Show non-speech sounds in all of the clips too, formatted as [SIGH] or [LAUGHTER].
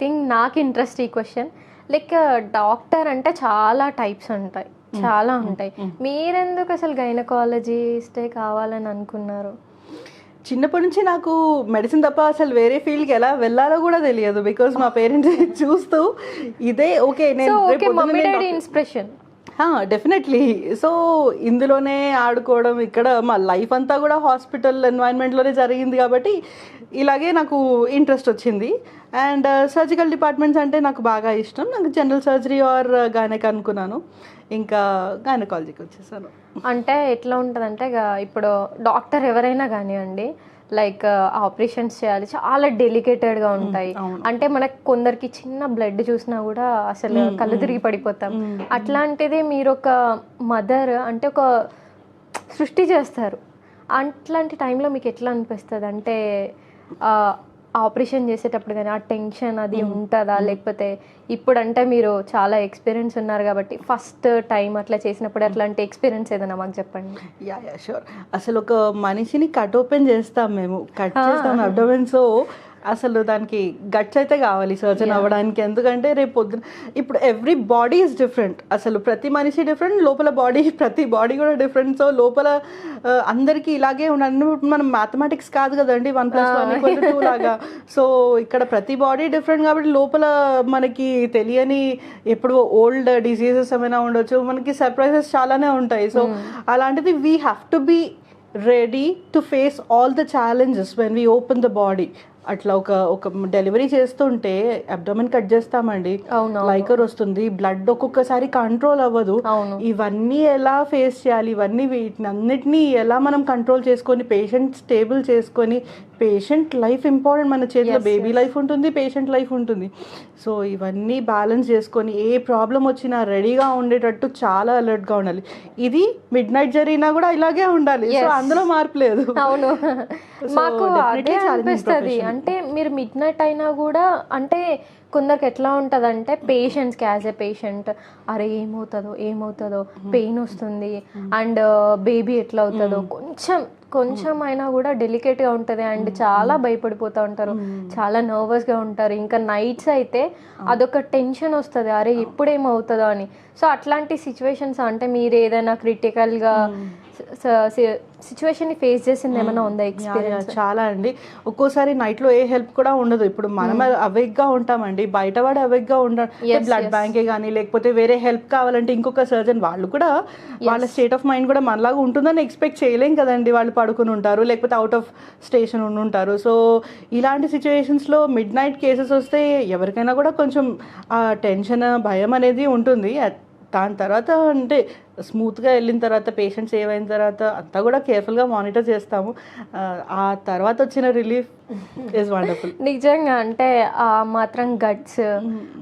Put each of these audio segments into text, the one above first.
Think నాకు interest ఈ question like doctor అంటే చాలా టైప్స్ ఉంటాయి. చాలా ఉంటాయి. మీరెందుకు అసలు గైనకాలజిస్టే కావాలని అనుకున్నారు? చిన్నప్పటి నుంచి నాకు మెడిసిన్ తప్ప అసలు వేరే ఫీల్డ్కి ఎలా వెళ్ళాలో కూడా తెలియదు. బికాజ్ మా పేరెంట్స్ [LAUGHS] చూస్తూ ఇదే ఓకే నేను ఇన్స్పిరేషన్ డెఫినెట్లీ సో ఇందులోనే ఆడుకోవడం ఇక్కడ మా లైఫ్ అంతా కూడా హాస్పిటల్ ఎన్వైర్న్మెంట్లోనే జరిగింది కాబట్టి ఇలాగే నాకు ఇంట్రెస్ట్ వచ్చింది. అండ్ సర్జికల్ డిపార్ట్మెంట్స్ అంటే నాకు బాగా ఇష్టం. నాకు జనరల్ సర్జరీ ఆర్ గైనక్ అనుకున్నాను. ఇంకా గైనకాలజీకి వచ్చేసాను. అంటే ఎట్లా ఉంటుందంటే ఇక ఇప్పుడు డాక్టర్ ఎవరైనా కానివ్వండి లైక్ ఆపరేషన్స్ చేయాలి. చాలా డెలికేటెడ్గా ఉంటాయి. అంటే మనకు కొందరికి చిన్న బ్లడ్ చూసినా కూడా అసలు కళ్ళు తిరిగి పడిపోతాం. అట్లాంటిది మీరు ఒక మదర్ అంటే ఒక సృష్టి చేస్తారు. అట్లాంటి టైంలో మీకు ఎట్లా అనిపిస్తుంది? అంటే ఆపరేషన్ చేసేటప్పుడు కానీ ఆ టెన్షన్ అది ఉంటుందా? లేకపోతే ఇప్పుడు అంటే మీరు చాలా ఎక్స్పీరియన్స్ ఉన్నారు కాబట్టి ఫస్ట్ టైం అట్లా చేసినప్పుడు అట్లాంటి ఎక్స్పీరియన్స్ ఏదైనా మాకు చెప్పండి. యా యా షూర్ అసలు ఒక మనిషిని కట్ ఓపెన్ చేస్తాం మేము. కట్ చేస్తాం అబ్డోమెన్ సో అసలు దానికి గట్స్ అయితే కావాలి సర్జన్ అవ్వడానికి. ఎందుకంటే రేపు పొద్దున ఇప్పుడు ఎవ్రీ బాడీ ఇస్ డిఫరెంట్ అసలు ప్రతి మనిషి డిఫరెంట్ లోపల బాడీ [LAUGHS] ప్రతి బాడీ కూడా డిఫరెంట్ సో లోపల అందరికీ ఇలాగే ఉండాలి మనం మ్యాథమెటిక్స్ కాదు కదండి. వన్ ప్లస్ వన్ టూ లాగా. సో ఇక్కడ ప్రతి బాడీ డిఫరెంట్ కాబట్టి లోపల మనకి తెలియని ఎప్పుడు ఓల్డ్ డిసీజెస్ ఏమైనా ఉండొచ్చు. మనకి సర్ప్రైజెస్ చాలానే ఉంటాయి. సో అలాంటిది we have to be ready to face all the challenges when we open the body అట్లా ఒక ఒక డెలివరీ చేస్తుంటే అబ్డోమెన్ కట్ చేస్తామండి. లైకర్ వస్తుంది బ్లడ్ ఒక్కొక్కసారి కంట్రోల్ అవ్వదు. ఇవన్నీ ఎలా ఫేస్ చేయాలి ఇవన్నీ వీటిని అన్నిటినీ ఎలా మనం కంట్రోల్ చేసుకొని పేషెంట్ స్టేబుల్ చేసుకొని పేషెంట్ లైఫ్ ఇంపార్టెంట్ మన చేతిలో బేబీ లైఫ్ ఉంటుంది పేషెంట్ లైఫ్ ఉంటుంది. సో ఇవన్నీ బ్యాలెన్స్ చేసుకొని ఏ ప్రాబ్లం వచ్చినా రెడీగా ఉండేటట్టు చాలా అలర్ట్గా ఉండాలి. ఇది మిడ్ నైట్ జరిగినా కూడా ఇలాగే ఉండాలి. సో అందులో మార్పు లేదు. అవును. [LAUGHS] మాకు అదే అనిపిస్తుంది. అంటే మీరు మిడ్ నైట్ అయినా కూడా అంటే కొందరికి ఎట్లా ఉంటుంది అంటే పేషెంట్స్కి యాజ్ ఎ పేషెంట్ అరే ఏమవుతుందో ఏమవుతుందో పెయిన్ వస్తుంది. అండ్ బేబీ ఎట్లా అవుతుందో కొంచెం కొంచెం అయినా కూడా డెలికేట్గా ఉంటుంది. అండ్ చాలా భయపడిపోతూ ఉంటారు. చాలా నర్వస్గా ఉంటారు. ఇంకా నైట్స్ అయితే అదొక టెన్షన్ వస్తుంది. అరే ఎప్పుడు ఏమవుతుందో అని. సో అట్లాంటి సిచ్యువేషన్స్ అంటే మీరు ఏదైనా క్రిటికల్గా సిచ్యువేషన్ ఫేస్ చేసింది ఏమైనా ఉందా ఎక్స్పీరియన్స్ చాలా అండి. ఒక్కోసారి నైట్లో ఏ హెల్ప్ కూడా ఉండదు. ఇప్పుడు మనం అవేక్గా ఉంటామండి. బయట వాడు అవేక్గా ఉంటారు బ్లడ్ బ్యాంకే కానీ లేకపోతే వేరే హెల్ప్ కావాలంటే ఇంకొక సర్జన్ వాళ్ళు కూడా వాళ్ళ స్టేట్ ఆఫ్ మైండ్ కూడా మనలాగా ఉంటుందని ఎక్స్పెక్ట్ చేయలేం కదండి. వాళ్ళు పడుకుని ఉంటారు లేకపోతే అవుట్ ఆఫ్ స్టేషన్ ఉండి ఉంటారు. సో ఇలాంటి సిచ్యువేషన్స్లో మిడ్ నైట్ కేసెస్ వస్తే ఎవరికైనా కూడా కొంచెం ఆ టెన్షన్ భయం అనేది ఉంటుంది. దాని తర్వాత అంటే స్మూత్గా వెళ్ళిన తర్వాత పేషెంట్స్ ఏవైన తర్వాత అంతా కూడా కేర్ఫుల్గా మానిటర్ చేస్తాము. ఆ, తర్వాత వచ్చిన రిలీఫ్ ఇస్ వండర్ఫుల్ నిజంగా అంటే ఆ మాత్రం గట్స్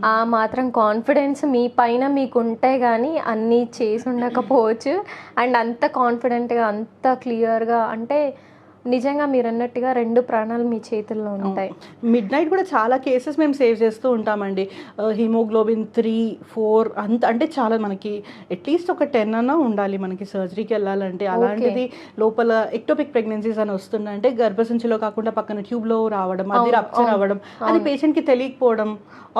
ఆ మాత్రం కాన్ఫిడెన్స్ మీ పైన మీకు ఉంటే కానీ అన్నీ చేసి ఉండకపోవచ్చు. అండ్ అంత కాన్ఫిడెంట్గా అంత క్లియర్గా అంటే నిజంగా మీరు అన్నట్టుగా రెండు ప్రాణాలు మీ చేతుల్లో ఉంటాయి. మిడ్ నైట్ కూడా చాలా కేసెస్ మేము సేవ్ చేస్తూ ఉంటామండి. హిమోగ్లోబిన్ త్రీ ఫోర్ అంత అంటే చాలా మనకి అట్లీస్ట్ ఒక టెన్ అన్న ఉండాలి మనకి సర్జరీకి వెళ్ళాలంటే. అలాంటిది లోపల ఎక్టోపిక్ ప్రెగ్నెన్సీస్ అని వస్తుందంటే గర్భసంచిలో కాకుండా పక్కన ట్యూబ్లో రావడం అది రప్చర్ అవ్వడం అది పేషెంట్కి తెలియకపోవడం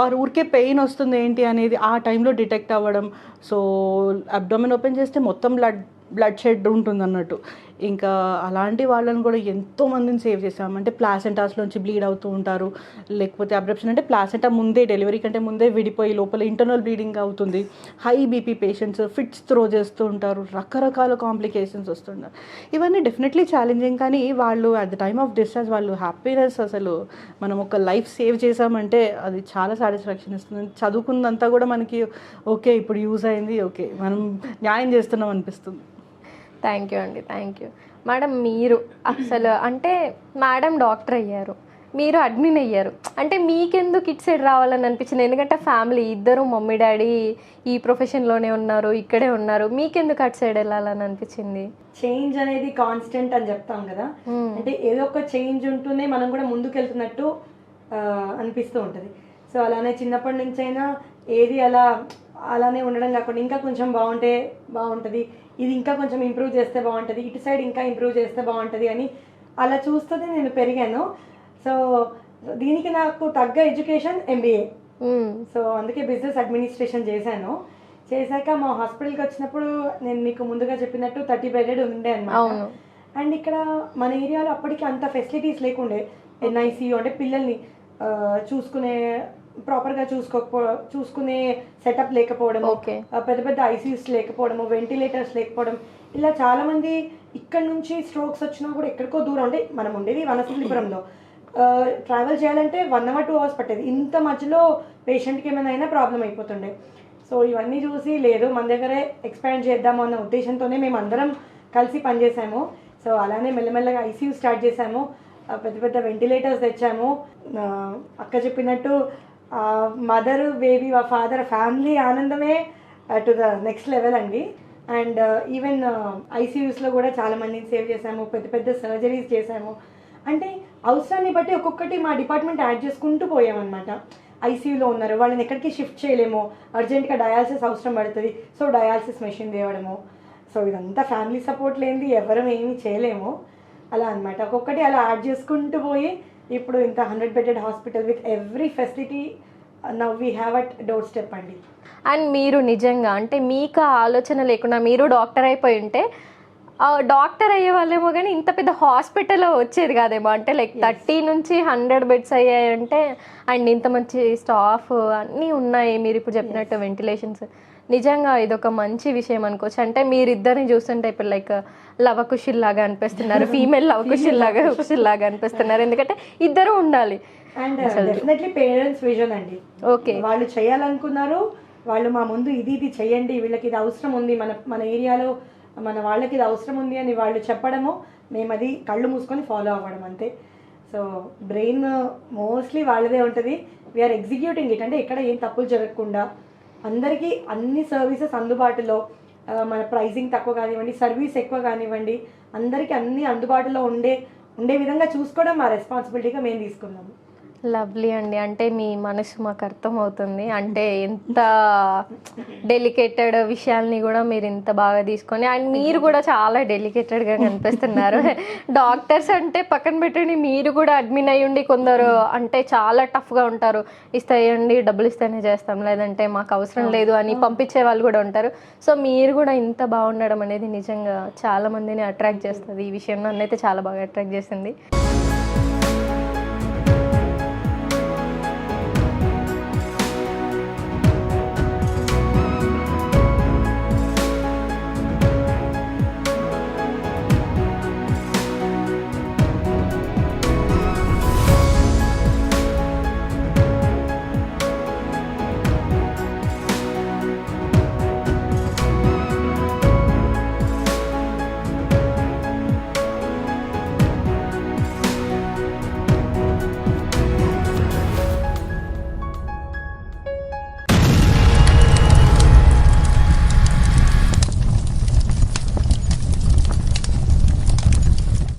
ఆర్ ఊరికే పెయిన్ వస్తుంది ఏంటి అనేది ఆ టైంలో డిటెక్ట్ అవ్వడం. సో అబ్డోమెన్ ఓపెన్ చేస్తే మొత్తం బ్లడ్ బ్లడ్ షెడ్ ఉంటుంది అన్నట్టు. ఇంకా అలాంటి వాళ్ళని కూడా ఎంతో మందిని సేవ్ చేసాం అంటే ప్లాసెంటాస్లోంచి బ్లీడ్ అవుతూ ఉంటారు. లేకపోతే అబ్రప్షన్ అంటే ప్లాసెంటా ముందే డెలివరీ కంటే ముందే విడిపోయి లోపల ఇంటర్నల్ బ్లీడింగ్ అవుతుంది. High BP patients fits throw చేస్తూ ఉంటారు. రకరకాల కాంప్లికేషన్స్ వస్తుంటారు ఇవన్నీ డెఫినెట్లీ ఛాలెంజింగ్ కానీ వాళ్ళు at the time of discharge వాళ్ళు హ్యాపీనెస్ అసలు మనం ఒక లైఫ్ సేవ్ చేసామంటే అది చాలా సాటిస్ఫాక్షన్ ఇస్తుంది. చదువుకున్నంతా కూడా మనకి ఓకే ఇప్పుడు యూజ్ అయింది ఓకే మనం న్యాయం చేస్తున్నాం అనిపిస్తుంది. థ్యాంక్ యూ అండి థ్యాంక్ యూ. మేడం మీరు అసలు అంటే మేడం డాక్టర్ అయ్యారు మీరు అడ్మిన్ అయ్యారు. అంటే మీకెందుకు ఇటు సైడ్ రావాలని అనిపించింది? ఎందుకంటే ఫ్యామిలీ ఇద్దరు మమ్మీ డాడీ ఈ ప్రొఫెషన్లోనే ఉన్నారు ఇక్కడే ఉన్నారు. మీకెందుకు అటు సైడ్ వెళ్ళాలని అనిపించింది? చేంజ్ అనేది కాన్స్టెంట్ అని చెప్తాం కదా. అంటే ఏదో ఒక చేంజ్ ఉంటూనే మనం కూడా ముందుకు వెళ్తున్నట్టు అనిపిస్తూ ఉంటుంది. సో అలానే చిన్నప్పటి నుంచి అయినా ఏది అలా అలానే ఉండడం కాకుండా ఇంకా కొంచెం బాగుంటే బాగుంటుంది. ఇది ఇంకా కొంచెం ఇంప్రూవ్ చేస్తే బాగుంటుంది. ఇటు సైడ్ ఇంకా ఇంప్రూవ్ చేస్తే బాగుంటుంది అని అలా చూస్తూనే నేను పెరిగాను. సో దీనికి నాకు తగ్గ ఎడ్యుకేషన్ ఎంబీఏ. సో అందుకే బిజినెస్ అడ్మినిస్ట్రేషన్ చేశాను. చేశాక మా హాస్పిటల్కి వచ్చినప్పుడు నేను మీకు ముందుగా చెప్పినట్టు థర్టీ బెడెడ్ ఉండే అనమాట అండ్ ఇక్కడ మన ఏరియాలో అప్పటికి అంత ఫెసిలిటీస్ లేకుండే. ఎన్ఐసియు అంటే పిల్లల్ని చూసుకునే ప్రాపర్గా చూసుకోకపో చూసుకునే సెటప్ లేకపోవడం పెద్ద పెద్ద ఐసీయూస్ లేకపోవడము వెంటిలేటర్స్ లేకపోవడం ఇలా చాలా మంది ఇక్కడ నుంచి స్ట్రోక్స్ వచ్చినా కూడా ఎక్కడికో దూరం అంటే మనం ఉండేది వనస్థలిపురంలో ట్రావెల్ చేయాలంటే వన్ అవర్ టూ అవర్స్ పట్టేది. ఇంత మధ్యలో పేషెంట్కి ఏమైనా అయినా ప్రాబ్లం అయిపోతుండే. సో ఇవన్నీ చూసి లేదు మన దగ్గరే ఎక్స్పాండ్ చేద్దాము అన్న ఉద్దేశంతోనే మేము అందరం కలిసి పనిచేసాము. సో అలానే మెల్లమెల్లగా ఐసీయూ స్టార్ట్ చేసాము. పెద్ద పెద్ద వెంటిలేటర్స్ తెచ్చాము. అక్క చెప్పినట్టు మదర్ బేబీ మా ఫాదర్ ఫ్యామిలీ ఆనందమే టు ద నెక్స్ట్ లెవెల్ అండి. అండ్ ఈవెన్ ఐసీయూస్లో కూడా చాలా మందిని సేవ్ చేసాము పెద్ద పెద్ద సర్జరీస్ చేశాము. అంటే అవసరాన్ని బట్టి ఒక్కొక్కటి మా డిపార్ట్మెంట్ యాడ్ చేసుకుంటూ పోయామన్నమాట. ఐసీయూలో ఉన్నారు వాళ్ళని ఎక్కడికి షిఫ్ట్ చేయలేము. అర్జెంట్గా డయాలసిస్ అవసరం పడుతుంది. సో డయాలసిస్ మెషిన్ తేవడము. సో ఇదంతా ఫ్యామిలీ సపోర్ట్ లేనిది ఎవరం ఏమీ చేయలేము. అలా అనమాట ఒక్కొక్కటి అలా యాడ్ చేసుకుంటూ పోయి ఇప్పుడు ఇంత hundred bedded hospital with every facility now we have at door step అండి. అండ్ మీరు నిజంగా అంటే మీకు ఆలోచన లేకుండా మీరు డాక్టర్ అయిపోయి ఉంటే డాక్టర్ అయ్యే వాళ్ళేమో కానీ ఇంత పెద్ద హాస్పిటల్ వచ్చేది కాదేమో. అంటే లైక్ థర్టీ నుంచి హండ్రెడ్ బెడ్స్ అయ్యాయంటే అండ్ ఇంత మంచి స్టాఫ్ అన్నీ ఉన్నాయి మీరు ఇప్పుడు చెప్పినట్టు వెంటిలేషన్స్ నిజంగా ఇదొక మంచి విషయం అనుకోవచ్చు. అంటే మీరిద్దరిని చూస్తుంటే ఇప్పుడు లైక్ లవకుశిల్ లాగా అనిపిస్తున్నారు. [LAUGHS] ఫీమేల్ లవకుశిల్ లాగా కుశిల్ లాగా అనిపిస్తున్నారు. ఎందుకంటే ఇద్దరు ఉండాలి. అండ్ డెఫినెట్లీ పేరెంట్స్ విజన్ అండి. ఓకే. వాళ్ళు చేయాలనుకున్నారు వాళ్ళు మా ముందు ఇది ఇది చేయండి వీళ్ళకి ఇది అవసరం ఉంది మన మన ఏరియాలో మన వాళ్ళకి ఇది అవసరం ఉంది అని వాళ్ళు చెప్పడము మేము అది కళ్ళు మూసుకొని ఫాలో అవ్వడం అంతే. సో బ్రెయిన్ మోస్ట్లీ వాళ్ళదే ఉంటుంది. వీఆర్ ఎగ్జిక్యూటింగ్ ఇట్ అంటే ఎక్కడ ఏం తప్పులు జరగకుండా అందరికీ అన్ని సర్వీసెస్ అందుబాటులో మన ప్రైజింగ్ తక్కువ కానివ్వండి సర్వీస్ ఎక్కువ కానివ్వండి అందరికీ అన్ని అందుబాటులో ఉండే ఉండే విధంగా చూసుకోవడం మా రెస్పాన్సిబిలిటీగా మేము తీసుకున్నాము. లవ్లీ అండి. అంటే మీ మనసు మాకు అర్థమవుతుంది. అంటే ఎంత డెలికేటెడ్ విషయాల్ని కూడా మీరు ఇంత బాగా తీసుకొని అండ్ మీరు కూడా చాలా డెలికేటెడ్గా కనిపిస్తున్నారు. [LAUGHS] డాక్టర్స్ అంటే పక్కన పెట్టండి మీరు కూడా అడ్మిన్ అయ్యి ఉండి కొందరు అంటే చాలా టఫ్గా ఉంటారు. ఇస్తాయండి డబ్బులు ఇస్తేనే చేస్తాం. లేదంటే మాకు అవసరం లేదు అని పంపించే వాళ్ళు కూడా ఉంటారు. సో మీరు కూడా ఇంత బాగుండడం అనేది నిజంగా చాలా మందిని అట్రాక్ట్ చేస్తుంది. ఈ విషయం నన్ను అయితే చాలా బాగా అట్రాక్ట్ చేసింది.